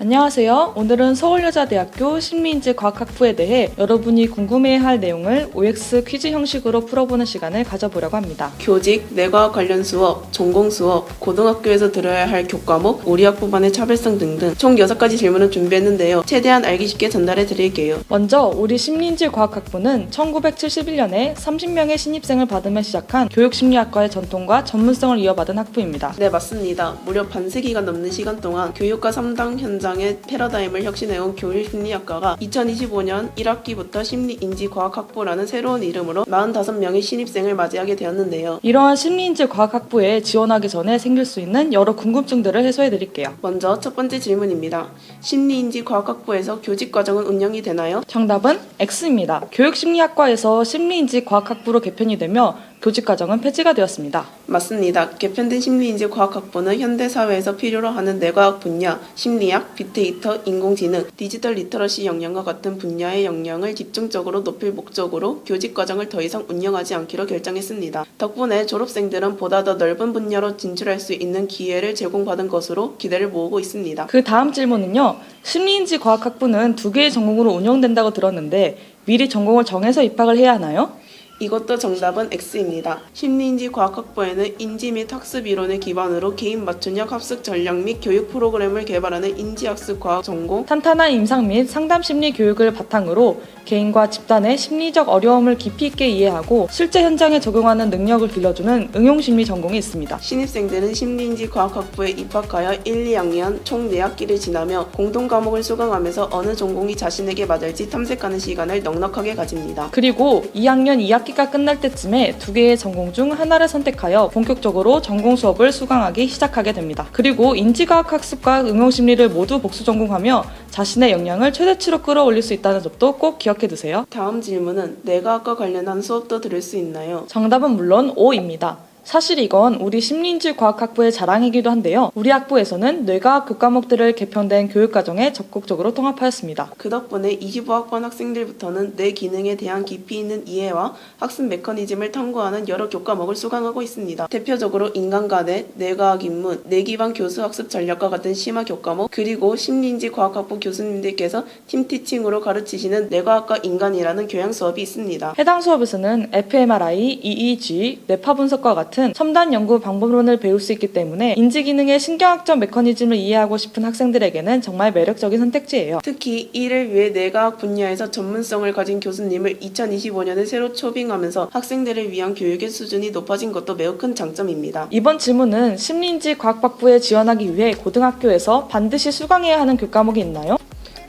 안녕하세요. 오늘은 서울여자대학교 심리인지과학학부에 대해 여러분이 궁금해할 내용을 OX 퀴즈 형식으로 풀어보는 시간을 가져보려고 합니다. 교직, 내과학 관련 수업, 전공 수업, 고등학교에서 들어야 할 교과목, 우리 학부반의 차별성 등등 총 6가지 질문을 준비했는데요. 최대한 알기 쉽게 전달해 드릴게요. 먼저 우리 심리인지과학학부는 1971년에 30명의 신입생을 받으며 시작한 교육심리학과의 전통과 전문성을 이어받은 학부입니다. 네, 맞습니다. 무려 반세기가 넘는 시간 동안 교육과 3당 현장 의 패러다임을 혁신해온 교육심리학과가 2025년 1학기부터 심리인지과학학부라는 새로운 이름으로 45명의 신입생을 맞이하게 되었는데요. 이러한 심리인지과학학부에 지원하기 전에 생길 수 있는 여러 궁금증들을 해소해 드릴게요. 먼저 첫 번째 질문입니다. 심리인지과학학부에서 교직 과정은 운영이 되나요? 정답은 X입니다. 교육심리학과에서 심리인지과학학부로 개편이 되며 교직 과정은 폐지가 되었습니다. 맞습니다. 개편된 심리인지과학학부는 현대사회에서 필요로 하는 뇌과학 분야, 심리학, 빅데이터, 인공지능, 디지털 리터러시 역량과 같은 분야의 역량을 집중적으로 높일 목적으로 교직 과정을 더 이상 운영하지 않기로 결정했습니다. 덕분에 졸업생들은 보다 더 넓은 분야로 진출할 수 있는 기회를 제공받은 것으로 기대를 모으고 있습니다. 그 다음 질문은요. 심리인지 과학학부는 두 개의 전공으로 운영된다고 들었는데 미리 전공을 정해서 입학을 해야 하나요? 이것도 정답은 X입니다. 심리인지 과학학부에는 인지 및 학습 이론을 기반으로 개인 맞춤형 학습 전략 및 교육 프로그램을 개발하는 인지학습 과학 전공, 탄탄한 임상 및 상담 심리 교육을 바탕으로 개인과 집단의 심리적 어려움을 깊이 있게 이해하고 실제 현장에 적용하는 능력을 길러주는 응용 심리 전공이 있습니다. 신입생들은 심리인지 과학학부에 입학하여 1, 2학년 총 4학기를 지나며 공동 과목을 수강하면서 어느 전공이 자신에게 맞을지 탐색하는 시간을 넉넉하게 가집니다. 그리고 2학년 2학기 가 끝날 때쯤에 두 개의 전공 중 하나를 선택하여 본격적으로 전공 수업을 수강하기 시작하게 됩니다. 그리고 인지과학 학습과 응용 심리를 모두 복수 전공하며 자신의 역량을 최대치로 끌어올릴 수 있다는 점도 꼭 기억해 두세요. 다음 질문은 내과학과 관련한 수업도 들을 수 있나요? 정답은 물론 O입니다. 사실 이건 우리 심리인지과학학부의 자랑이기도 한데요. 우리 학부에서는 뇌과학 교과목들을 개편된 교육과정에 적극적으로 통합하였습니다. 그 덕분에 25학번 학생들부터는 뇌 기능에 대한 깊이 있는 이해와 학습 메커니즘을 탐구하는 여러 교과목을 수강하고 있습니다. 대표적으로 인간과뇌, 뇌과학 입문, 뇌기반 교수 학습 전략과 같은 심화 교과목, 그리고 심리인지 과학학부 교수님들께서 팀티칭으로 가르치시는 뇌과학과 인간이라는 교양 수업이 있습니다. 해당 수업에서는 fMRI, EEG, 뇌파 분석과 같은 첨단 연구 방법론을 배울 수 있기 때문에 인지 기능의 신경학적 메커니즘을 이해하고 싶은 학생들에게는 정말 매력적인 선택지예요. 특히 이를 위해 뇌과학 분야에서 전문성을 가진 교수님을 2025년에 새로 초빙하면서 학생들을 위한 교육의 수준이 높아진 것도 매우 큰 장점입니다. 이번 질문은 심리인지 과학학부에 지원하기 위해 고등학교에서 반드시 수강해야 하는 교과목이 있나요?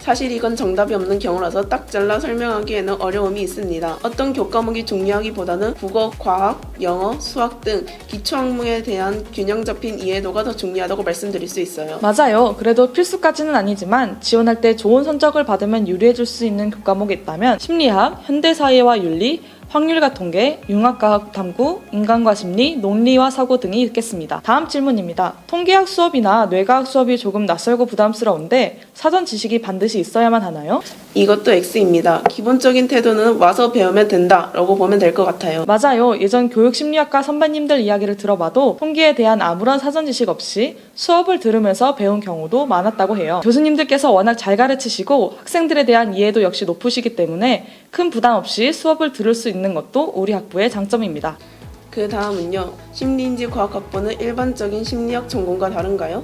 사실 이건 정답이 없는 경우라서 딱 잘라 설명하기에는 어려움이 있습니다. 어떤 교과목이 중요하기보다는 국어, 과학, 영어, 수학 등 기초 학문에 대한 균형 잡힌 이해도가 더 중요하다고 말씀드릴 수 있어요. 맞아요. 그래도 필수까지는 아니지만 지원할 때 좋은 성적을 받으면 유리해질 수 있는 교과목이 있다면 심리학, 현대사회와 윤리, 확률과 통계, 융합과학 탐구, 인간과 심리, 논리와 사고 등이 있겠습니다. 다음 질문입니다. 통계학 수업이나 뇌과학 수업이 조금 낯설고 부담스러운데 사전 지식이 반드시 있어야만 하나요? 이것도 X입니다. 기본적인 태도는 와서 배우면 된다 라고 보면 될 것 같아요. 맞아요. 예전 교육심리학과 선배님들 이야기를 들어봐도 통계에 대한 아무런 사전 지식 없이 수업을 들으면서 배운 경우도 많았다고 해요. 교수님들께서 워낙 잘 가르치시고 학생들에 대한 이해도 역시 높으시기 때문에 큰 부담 없이 수업을 들을 수 있는 것도 우리 학부의 장점입니다. 그 다음은요. 심리인지 과학학부는 일반적인 심리학 전공과 다른가요?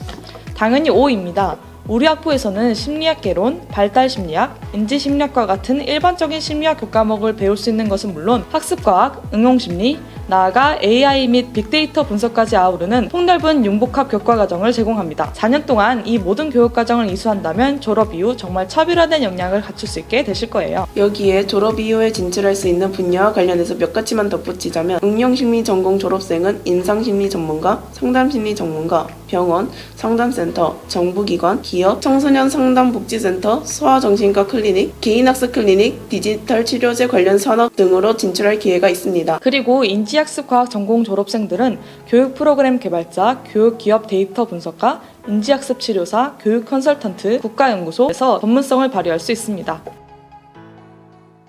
당연히 O입니다. 우리 학부에서는 심리학 개론, 발달 심리학, 인지 심리학과 같은 일반적인 심리학 교과목을 배울 수 있는 것은 물론 학습과학, 응용 심리, 나아가 AI 및 빅데이터 분석까지 아우르는 폭넓은 융복합 교과 과정을 제공합니다. 4년 동안 이 모든 교육 과정을 이수한다면 졸업 이후 정말 차별화된 역량을 갖출 수 있게 되실 거예요. 여기에 졸업 이후에 진출할 수 있는 분야와 관련해서 몇 가지만 덧붙이자면 응용심리 전공 졸업생은 인상심리 전문가, 상담심리 전문가, 병원, 상담센터, 정부기관, 기업, 청소년 상담 복지센터, 소아정신과 클리닉, 개인학습 클리닉, 디지털 치료제 관련 산업 등으로 진출할 기회가 있습니다. 그리고 인지학습과학 전공 졸업생들은 교육 프로그램 개발자, 교육 기업 데이터 분석가, 인지학습 치료사, 교육 컨설턴트, 국가연구소에서 전문성을 발휘할 수 있습니다.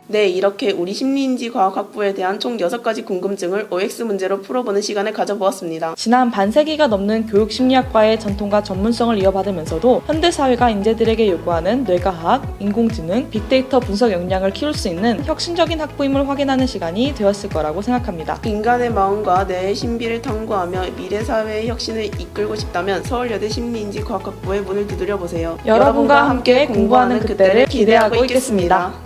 네, 이렇게 우리 심리인지 과학학부에 대한 총 6가지 궁금증을 OX 문제로 풀어보는 시간을 가져보았습니다. 지난 반세기가 넘는 교육 심리학과의 전통과 전문성을 이어받으면서도 현대 사회가 인재들에게 요구하는 뇌과학, 인공지능, 빅데이터 분석 역량을 키울 수 있는 혁신적인 학부임을 확인하는 시간이 되었을 거라고 생각합니다. 인간의 마음과 뇌의 신비를 탐구하며 미래 사회의 혁신을 이끌고 싶다면 서울여대 심리인지 과학학부의 문을 두드려 보세요. 여러분과 함께 공부하는 그때를 기대하고 있겠습니다.